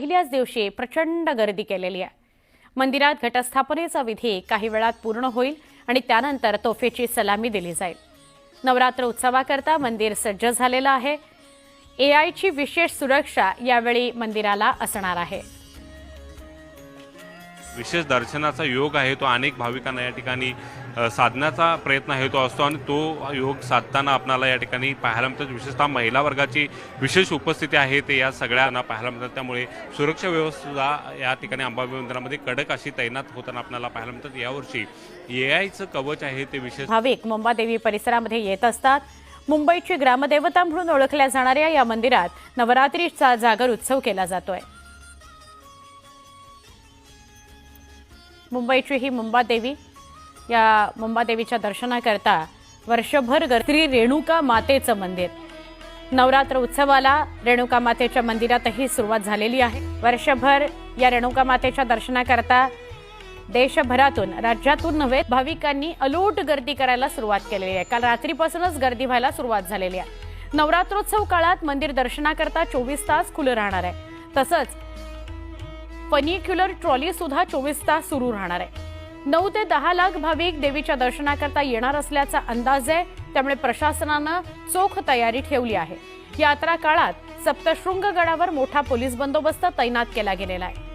पहिल्याच दिवशी प्रचंड गर्दी केलेली आहे. मंदिरात घटस्थापनेचा विधी काही वेळात पूर्ण होईल आणि त्यानंतर तोफेची सलामी दिली जाईल. नवरात्र उत्सवाकरता मंदिर सज्ज झालेलं आहे. एआयची विशेष सुरक्षा यावेळी मंदिराला असणार आहे. विशेष दर्शनाचा योग आहे तो अनेक भाविकांना या ठिकाणी साधण्याचा प्रयत्न आहे तो असतो आणि तो योग साधताना आपणाला या ठिकाणी पाहायला मिळतात विशेषतः महिला वर्गाची विशेष उपस्थिती आहे ते या सगळ्यांना पाहायला मिळतात. त्यामुळे सुरक्षा व्यवस्था या ठिकाणी अंबाबाई मंदिरामध्ये कडक अशी तैनात होताना आपल्याला पाहायला मिळतात. यावर्षी ए आयचं कवच आहे ते विशेष भाविक मुंबादेवी परिसरामध्ये येत असतात. मुंबईची ग्रामदेवता म्हणून ओळखल्या जाणाऱ्या या मंदिरात नवरात्रीचा जागर उत्सव केला जातोय. मुंबईची ही मुंबादेवी या मुंबादेवीच्या दर्शनाकरता वर्षभर गर- श्री रेणुका मातेचं मंदिर. नवरात्र उत्सवाला रेणुका मातेच्या मंदिरातही सुरुवात झालेली आहे. वर्षभर या रेणुका मातेच्या दर्शनाकरता देशभरातून राज्यातून नव्हे भाविकांनी अलोट गर्दी करायला सुरुवात केलेली आहे. काल रात्रीपासूनच गर्दी व्हायला सुरुवात झालेली आहे. नवरात्रोत्सव काळात मंदिर दर्शनाकरता चोवीस तास खुलं राहणार आहे. तसंच फनिक्युलर ट्रॉली सुद्धा चोवीस तास सुरू राहणार आहे. नऊ ते दहा लाख भाविक देवीच्या दर्शनाकरता येणार असल्याचा अंदाज आहे त्यामुळे प्रशासनानं चोख तयारी ठेवली आहे. यात्रा काळात सप्तशृंग गडावर मोठा पोलीस बंदोबस्त तैनात केला गेलेला आहे.